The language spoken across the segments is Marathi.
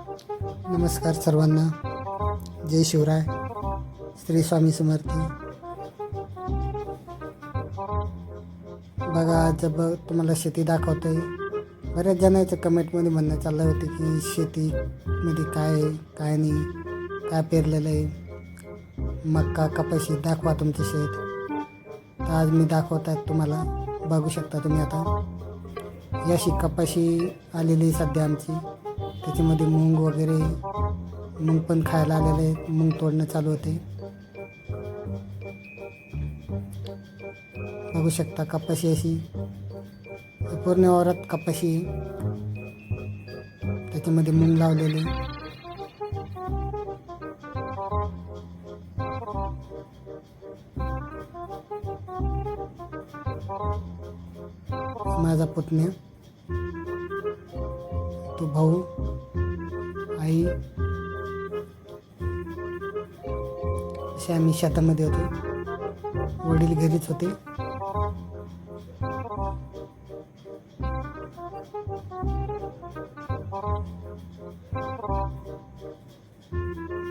नमस्कार सर्वांना. जय शिवराय. श्री स्वामी समर्थ. बघा आज बघ तुम्हाला शेती दाखवतोय. बऱ्याच जणांचं कमेंटमध्ये म्हणणं चाललं होतं की शेतीमध्ये काय आहे काय नाही काय पेरलेलं आहे. मक्का कपाशी दाखवा तुमचं शेत. तर आज मी दाखवत आहे तुम्हाला. बघू शकता तुम्ही आता. ही अशी कपाशी आलेली आहे सध्या आमची. त्याच्यामध्ये मूंग वगैरे मूंग पण खायला आलेले आहेत. मूंग तोडणं चालू होते. बघू शकता कपाशी अशी. पूर्ण वावरात कपाशी आहे. त्याच्यामध्ये मूंग लावलेले. माझा पुतण्या. तो भाऊ. आई. असे आम्ही शेतामध्ये होतो. वडील घरीच होते.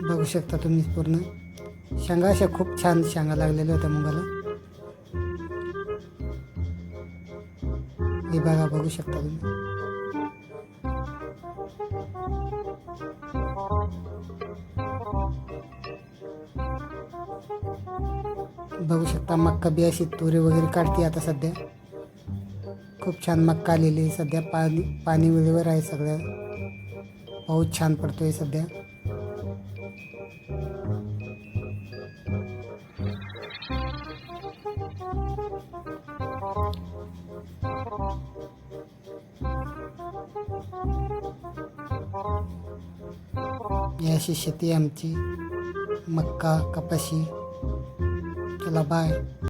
बघू शकता तुम्ही पूर्ण. शेंगा अशा खूप छान शेंगा लागलेल्या होत्या मुगाला. हे बघा बघू शकता तुम्ही. बघू शकता मक्का बी अशी तुरी वगैरे काढते आता सध्या. खूप छान मक्का आलेली आहे सध्या. पाणी पाणी वेळेवर आहे सगळ्या पाऊस छान पडतोय सध्या. ही अशी शेती आमची. मक्का कपाशी. चला बाय